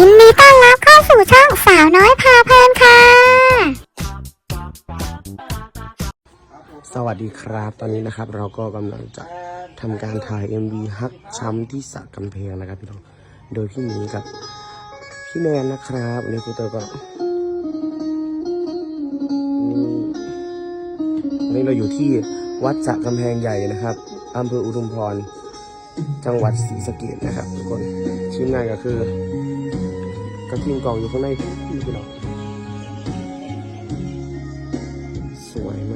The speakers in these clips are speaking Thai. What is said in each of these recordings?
ยินดีต้อนรับเข้าสู่ช่องสาวน้อยพาเพลินค่ะ สวัสดีครับ ตอนนี้นะครับเราก็กำลังจะทำการถ่าย MV ฮักช้ำที่สระกำแพงนะครับพี่น้อง โดยพี่หมีกับพี่แนนนะครับในครูเตอร์ก็นี่วันนี้เราอยู่ที่วัดสระกำแพงใหญ่นะครับอำเภออุทุมพร จังหวัดศรีสะเกษนะครับทุกคนทีมงานก็คือ กระทิงกองอยู่ข้างในพี่พี่น้องสวยม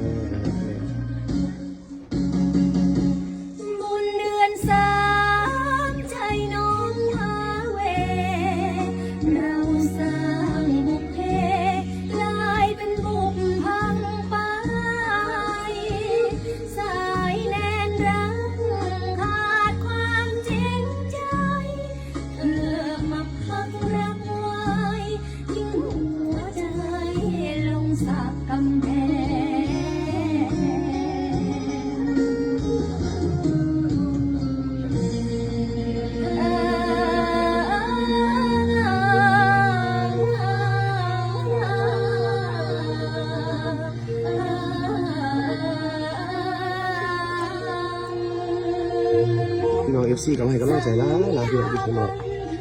าก พี่น้องเอฟซีกำลังให้กำลังใจร้ายหลายพี่น้องพี่น้อง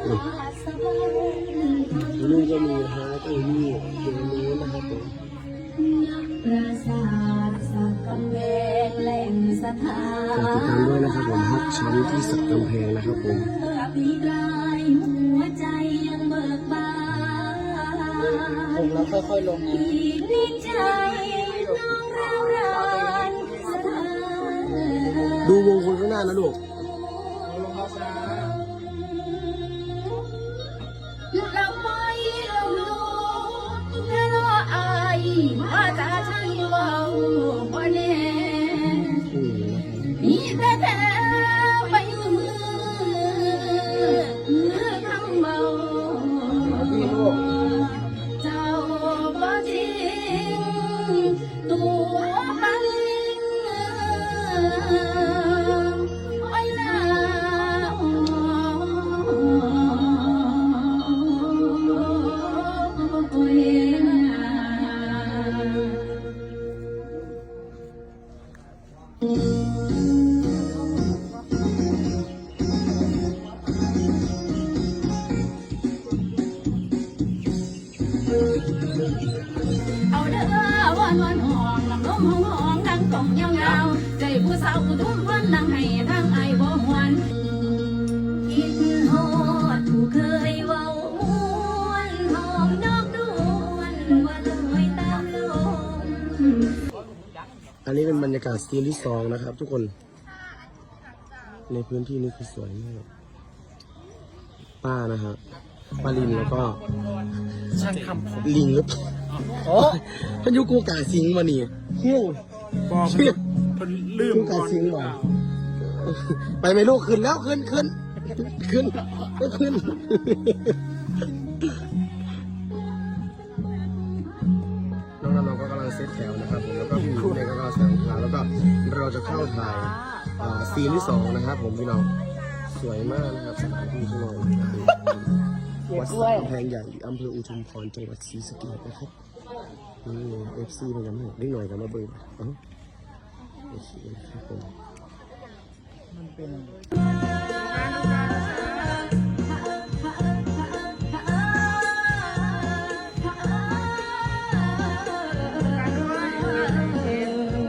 นี่ที่นี่ก็มีนะฮะแล้วก็มีเดี๋ยวนี้นะครับผมปราสาทสักกำแพงแหล่งสถาฝากติดตามด้วยนะครับผมฮักช้ำที่สักกำแพงนะครับผมเพื่อปีกลายหัวใจยังเบิกบานผมแล้วค่อยๆลงอีกนิดใจน้องราวรานสถานดูวงคนข้างหน้านะลูก เราไม่รู้แค่รออายว่าตาฉันเว่า อวันวันหองลำลมหองหองดังกล่องยาวๆใจผู้สาวผู้ทุ่มวันดังให้ทางไอ้บ่หวนคิดฮอดผู้เคยเว้าม่วนหอมนอกดวนว่าเลยตามลมอันนี้เป็นบรรยากาศซีนที่สองนะครับ ทุกคน ในพื้นที่นี้คือสวยมากป้านะฮะป้าลินแล้วก็ช่างคำลิงหรือเปล่า อ๋อพายุกูกาสิงมานี่เฮี้ยง บอกเฮี้ยงมันลืมกูกาสิงบ่ไปไหมลูกขึ้นแล้วขึ้นขึ้นขึ้นก็ขึ้น น้องน้องๆก็กำลังเซตแถวนะครับผมแล้วก็พี่เนี่ยก็กำลังใส่รองเท้าแล้วก็เราจะเข้าถ่ายอ่าซีนที่สองนะครับผมพี่น้องสวยมากนะครับสถานที่ที่เราวัดสระกำแพงใหญ่อำเภออุทุมพรจังหวัดศรีสะเกษนะครับ นี่เอฟซีเป็นยังไงได้หน่อยกันมาเบิ่งเอ้าโอเคครับผม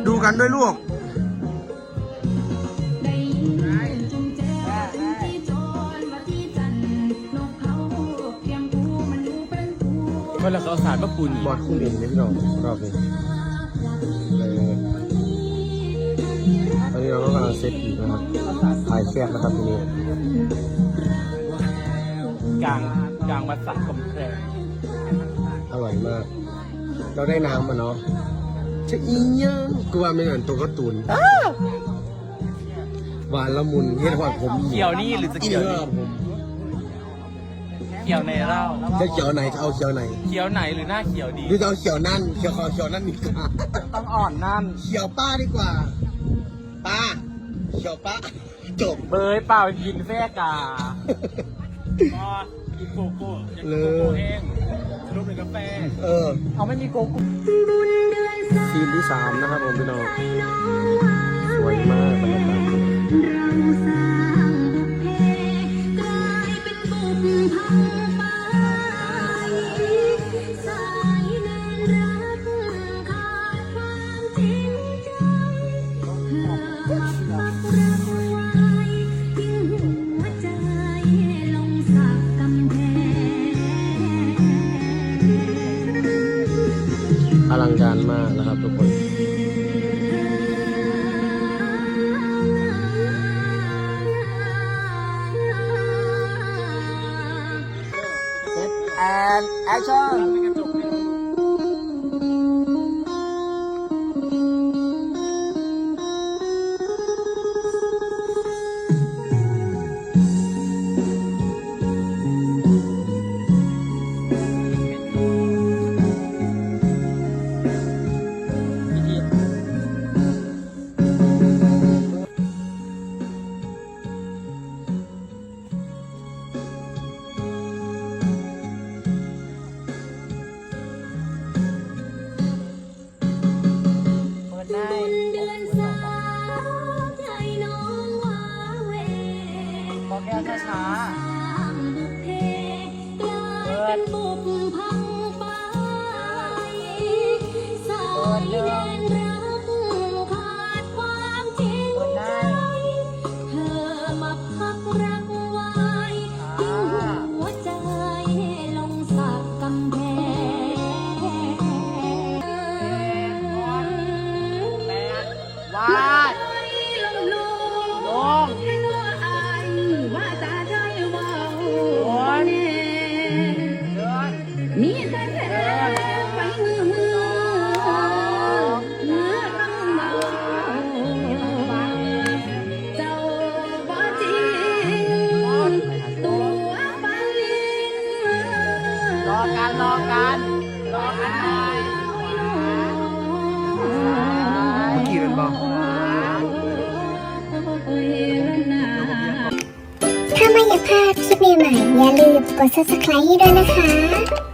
ดูกันด้วยลูก เมื่อเราเขาสารพระคุณบอดคุณเองไหมพี่น้องรอบนี้เลยตอนนี้เราก็กำลังเซตอีกนะครับถ่ายแคบนะครับทีนี้กลางกลางวัดสักกำแพงอร่อยมาก เราได้น้ำมาเนาะจะอีหยังกูว่าไม่เหมือนตัวการ์ตูนหวานละมุนเฮ็ดหอดผมเขียวนี่หรือจะกินเขียวเนื้นี่อผม เขียวในเราจะเขียวไหนเอาเขียวไหนเขียวไหนหรือหน้าเขียวดี หรือเอาเขียวนั่นเขียวคอเขียวนั่นดีกว่าต้องอ่อนนั่น เขียวป้าดีกว่า ป้า เขียวป้าจบเบยเปล่ากินแฟกาก็กินโกโก้เลยรูปในกาแฟ เออเขาไม่มีโกโก้ซีนที่สามนะครับผมพี่น้องสวยมากบรรยากาศ การมากนะครับทุกคนแอนแอคชั่น Wow. บอถ้าไม่อยากพลาดคลิปใหม่ๆอย่าลืมกด subscribe ให้ด้วยนะคะ